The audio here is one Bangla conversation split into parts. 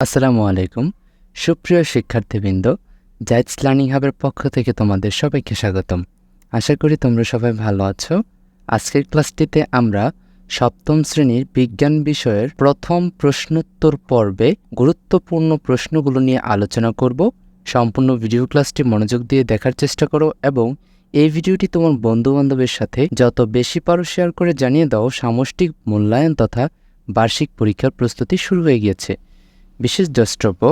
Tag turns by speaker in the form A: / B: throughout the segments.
A: আসসালামু আলাইকুম। সুপ্রিয় শিক্ষার্থীবৃন্দ জাইটস লার্নিং হাবের পক্ষ থেকে তোমাদের সবাইকে স্বাগতম। আশা করি তোমরা সবাই ভালো আছো। আজকের ক্লাসটিতে আমরা সপ্তম শ্রেণির বিজ্ঞান বিষয়ের প্রথম প্রশ্নোত্তর পর্বে গুরুত্বপূর্ণ প্রশ্নগুলো নিয়ে আলোচনা করব। সম্পূর্ণ ভিডিও ক্লাসটি মনোযোগ দিয়ে দেখার চেষ্টা করো এবং এই ভিডিওটি তোমার বন্ধুবান্ধবের সাথে যত বেশি পারো শেয়ার করে জানিয়ে দাও। সামষ্টিক মূল্যায়ন তথা বার্ষিক পরীক্ষার প্রস্তুতি শুরু হয়ে গিয়েছে। বিশেষ দ্রষ্টব্য,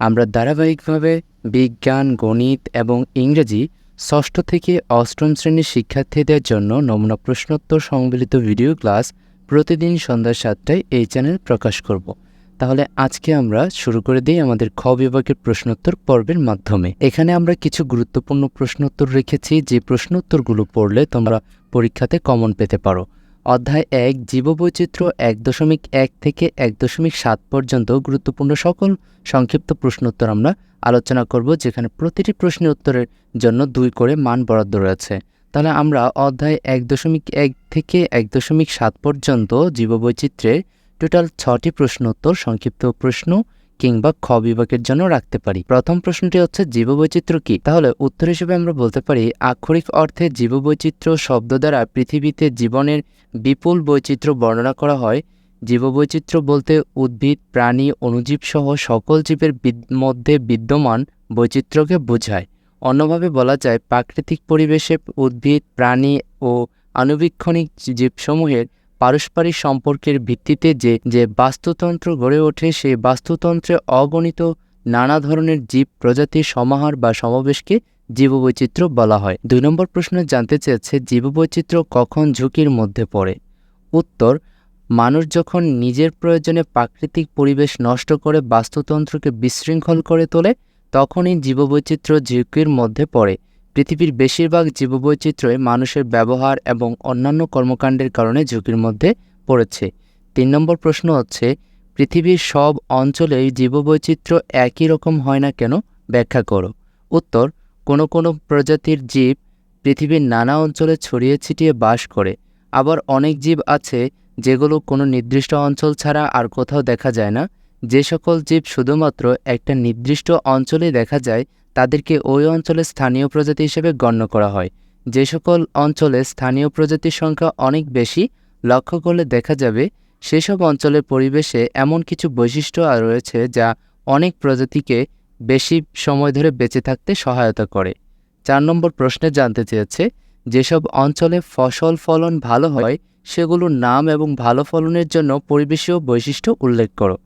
A: আমরা ধারাবাহিকভাবে বিজ্ঞান, গণিত এবং ইংরেজি ষষ্ঠ থেকে অষ্টম শ্রেণির শিক্ষার্থীদের জন্য নমুনা প্রশ্নোত্তর সংবলিত ভিডিও ক্লাস প্রতিদিন সন্ধ্যা সাতটায় এই চ্যানেল প্রকাশ করব। তাহলে আজকে আমরা শুরু করে দিই আমাদের খ বিভাগের প্রশ্নোত্তর পর্বের মাধ্যমে। এখানে আমরা কিছু গুরুত্বপূর্ণ প্রশ্নোত্তর রেখেছি, যে প্রশ্নোত্তরগুলো পড়লে তোমরা পরীক্ষাতে কমন পেতে পারো। অধ্যায় এক, জীববৈচিত্র্য এক দশমিক এক থেকে এক দশমিক সাত পর্যন্ত গুরুত্বপূর্ণ সকল সংক্ষিপ্ত প্রশ্নোত্তর আমরা আলোচনা করব, যেখানে প্রতিটি প্রশ্নের উত্তরের জন্য দুই করে মান বরাদ্দ রয়েছে। তাহলে আমরা অধ্যায় এক দশমিক এক থেকে এক দশমিক সাত পর্যন্ত জীববৈচিত্র্যে টোটাল ছটি প্রশ্নোত্তর, সংক্ষিপ্ত প্রশ্ন কিংবা খ বিভাগের জন্য রাখতে পারি। প্রথম প্রশ্নটি হচ্ছে জীববৈচিত্র্য কি? তাহলে উত্তর হিসেবে আমরা বলতে পারি, আক্ষরিক অর্থে জীববৈচিত্র্য শব্দ দ্বারা পৃথিবীতে জীবনের বিপুল বৈচিত্র্য বর্ণনা করা হয়। জীববৈচিত্র্য বলতে উদ্ভিদ, প্রাণী, অণুজীব সহ সকল জীবের মধ্যে বিদ্যমান বৈচিত্র্যকে বোঝায়। অন্যভাবে বলা যায়, প্রাকৃতিক পরিবেশে উদ্ভিদ, প্রাণী ও আনুবীক্ষণিক জীবসমূহের পারস্পরিক সম্পর্কের ভিত্তিতে যে যে বাস্তুতন্ত্র গড়ে ওঠে সেই বাস্তুতন্ত্রে অগণিত নানা ধরনের জীব প্রজাতির সমাহার বা সমাবেশকে জীববৈচিত্র্য বলা হয়। দুই নম্বর প্রশ্ন জানতে চেয়েছে, জীববৈচিত্র্য কখন ঝুঁকির মধ্যে পড়ে? উত্তর, মানুষ যখন নিজের প্রয়োজনে প্রাকৃতিক পরিবেশ নষ্ট করে বাস্তুতন্ত্রকে বিশৃঙ্খল করে তোলে, তখনই জীববৈচিত্র্য ঝুঁকির মধ্যে পড়ে। পৃথিবীর বেশিরভাগ জীববৈচিত্র্যই মানুষের ব্যবহার এবং অন্যান্য কর্মকাণ্ডের কারণে ঝুঁকির মধ্যে পড়েছে। তিন নম্বর প্রশ্ন হচ্ছে, পৃথিবীর সব অঞ্চলেই জীববৈচিত্র্য একই রকম হয় না কেন? ব্যাখ্যা করো। উত্তর, কোনো কোনো প্রজাতির জীব পৃথিবীর নানা অঞ্চলে ছড়িয়ে ছিটিয়ে বাস করে। আবার অনেক জীব আছে যেগুলো কোনো নির্দিষ্ট অঞ্চল ছাড়া আর কোথাও দেখা যায় না। যে সকল জীব শুধুমাত্র একটা নির্দিষ্ট অঞ্চলে দেখা যায় তাদেরকে ওই অঞ্চলে স্থানীয় প্রজাতি হিসেবে গণ্য করা হয়। যে সকল অঞ্চলে স্থানীয় প্রজাতির সংখ্যা অনেক বেশি, লক্ষ্য করলে দেখা যাবে সেসব অঞ্চলের পরিবেশে এমন কিছু বৈশিষ্ট্য রয়েছে যা অনেক প্রজাতিকে বেশি সময় ধরে বেঁচে থাকতে সহায়তা করে। চার নম্বর প্রশ্নে জানতে চেয়েছে, যেসব অঞ্চলে ফসল ফলন ভালো হয়, সেগুলোর নাম এবং ভালো ফলনের জন্য পরিবেশীয় বৈশিষ্ট্য উল্লেখ করো।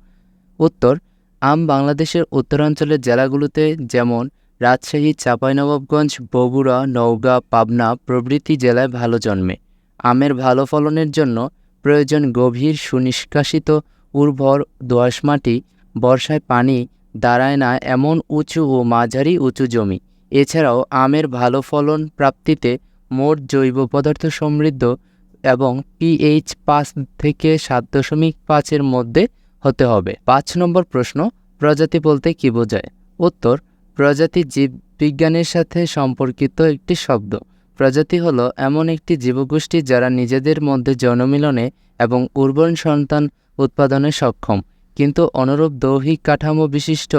A: উত্তর আম বাংলাদেশের উত্তরাঞ্চলের জেলাগুলোতে যেমন রাজশাহী, চাঁপাইনবাবগঞ্জ, বগুড়া, নওগাঁ, পাবনা প্রভৃতি জেলায় ভালো জন্মে। আমের ভালো ফলনের জন্য প্রয়োজন গভীর সুনিষ্কাশিত উর্বর দোআঁশ মাটি, বর্ষায় পানি দাঁড়ায় না এমন উঁচু ও মাঝারি উঁচু জমি। এছাড়াও আমের ভালো ফলন প্রাপ্তিতে মোট জৈব পদার্থ সমৃদ্ধ এবং পিএইচ পাঁচ থেকে সাত দশমিক পাঁচের মধ্যে হতে হবে। পাঁচ নম্বর প্রশ্ন, প্রজাতি বলতে কি বোঝায়? উত্তর, প্রজাতি জীববিজ্ঞানের সাথে সম্পর্কিত একটি শব্দ। প্রজাতি হলো এমন একটি জীবগোষ্ঠী যারা নিজেদের মধ্যে জনমিলনে এবং উর্বর সন্তান উৎপাদনে সক্ষম। কিন্তু অনুরূপ দৈহিক কাঠামো বিশিষ্ট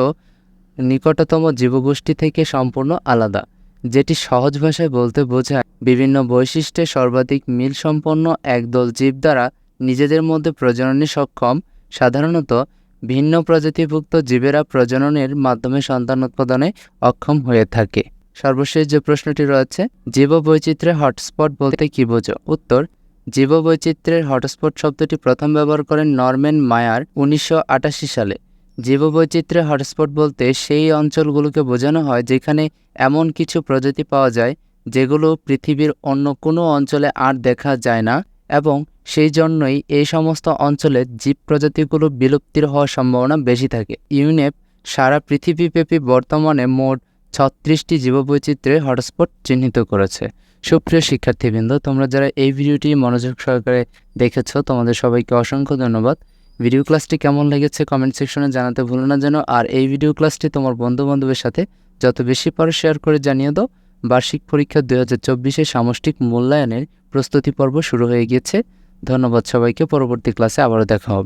A: নিকটতম জীবগোষ্ঠী থেকে সম্পূর্ণ আলাদা, যেটি সহজ ভাষায় বলতে বোঝায় বিভিন্ন বৈশিষ্ট্যে সর্বাধিক মিল সম্পন্ন একদল জীব দ্বারা নিজেদের মধ্যে প্রজননে সক্ষম সাধারণত ভিন্ন প্রজাতিভুক্ত জীবেরা প্রজননের মাধ্যমে সন্তান উৎপাদনে অক্ষম হয়ে থাকে। সর্বশেষ যে প্রশ্নটি রয়েছে, জীববৈচিত্র্যের হটস্পট বলতে কী বোঝো? উত্তর, জীববৈচিত্র্যের হটস্পট শব্দটি প্রথম ব্যবহার করেন নরম্যান মায়ার উনিশশো আটাশি সালে। জীববৈচিত্র্যের হটস্পট বলতে সেই অঞ্চলগুলোকে বোঝানো হয় যেখানে এমন কিছু প্রজাতি পাওয়া যায় যেগুলো পৃথিবীর অন্য কোনো অঞ্চলে আর দেখা যায় না। এবং সেই জন্যই এই সমস্ত অঞ্চলে জীব প্রজাতিগুলো বিলুপ্তির হওয়ার সম্ভাবনা বেশি থাকে। ইউনেপ সারা পৃথিবীব্যাপী বর্তমানে মোট ছত্রিশটি জীববৈচিত্র্যের হটস্পট চিহ্নিত করেছে। সুপ্রিয় শিক্ষার্থীবৃন্দ, তোমরা যারা এই ভিডিওটি মনোযোগ সহকারে দেখেছ, তোমাদের সবাইকে অসংখ্য ধন্যবাদ। ভিডিও ক্লাসটি কেমন লেগেছে কমেন্ট সেকশনে জানাতে ভুলো না যেন। আর এই ভিডিও ক্লাসটি তোমার বন্ধুবান্ধবের সাথে যত বেশি পারো শেয়ার করে জানিয়ে দাও। বার্ষিক পরীক্ষা দু হাজার সামষ্টিক মূল্যায়নের প্রস্তুতি পর্ব শুরু হয়ে গিয়েছে। ধন্যবাদ সবাইকে। পরবর্তী ক্লাসে আবারও দেখা হবে।